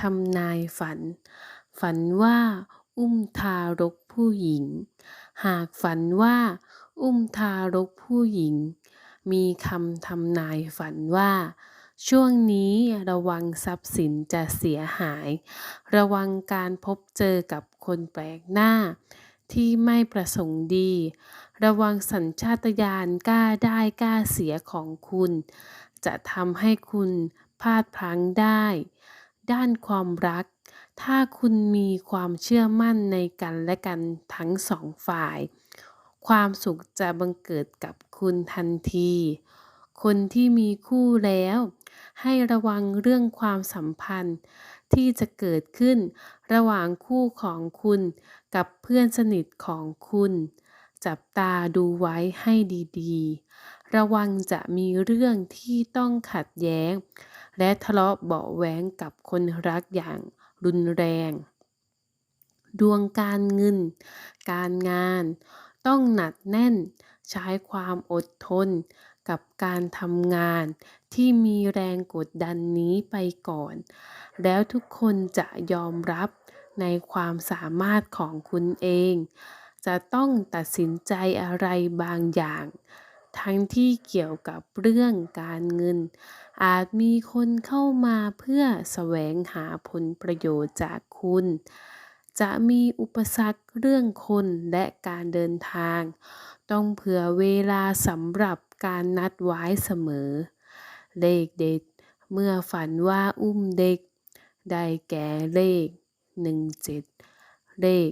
ทำนายฝัน ฝันว่าอุ้มทารกผู้หญิง หากฝันว่า อุ้มทารกผู้หญิง มีคำทำนายฝันว่า ช่วงนี้ระวังทรัพย์สินจะเสียหาย ระวังการพบเจอกับคนแปลกหน้า ที่ไม่ประสงค์ดี ระวังสัญชาตญาณกล้าได้กล้าเสียของคุณ จะทำให้คุณพลาดพลั้งได้ ด้านความรัก ถ้าคุณมีความเชื่อมั่นในกันและกันทั้งสองฝ่าย ความสุขจะบังเกิดกับคุณทันที คนที่มีคู่แล้ว ให้ระวังเรื่องความสัมพันธ์ที่จะเกิดขึ้นระหว่างคู่ของคุณกับเพื่อนสนิทของคุณ จับตาดูไว้ให้ดีๆ ระวังจะมีเรื่องที่ต้องขัดแย้ง และทะเลาะเบาะแว้งกับคนรักอย่างรุนแรง ดวงการเงิน การงาน ต้องหนักแน่น ใช้ความอดทน กับการทำงานที่มีแรงกดดันนี้ไปก่อน แล้วทุกคนจะยอมรับในความสามารถของคุณเอง จะต้องตัดสินใจอะไรบางอย่าง ทั้งที่เกี่ยวกับเรื่องการเงิน อาจมีคนเข้ามาเพื่อแสวงหาผลประโยชน์จากคุณ จะมีอุปสรรคเรื่องคนและการเดินทาง ต้องเผื่อเวลาสำหรับการนัดไว้เสมอ เลขเด็ด เมื่อฝันว่าอุ้มเด็ก ได้แก่เลข 17 เลข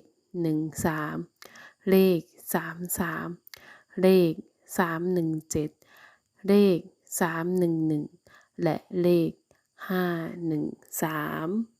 13 เลข 33 เลข 317 เลข 311 และเลข 513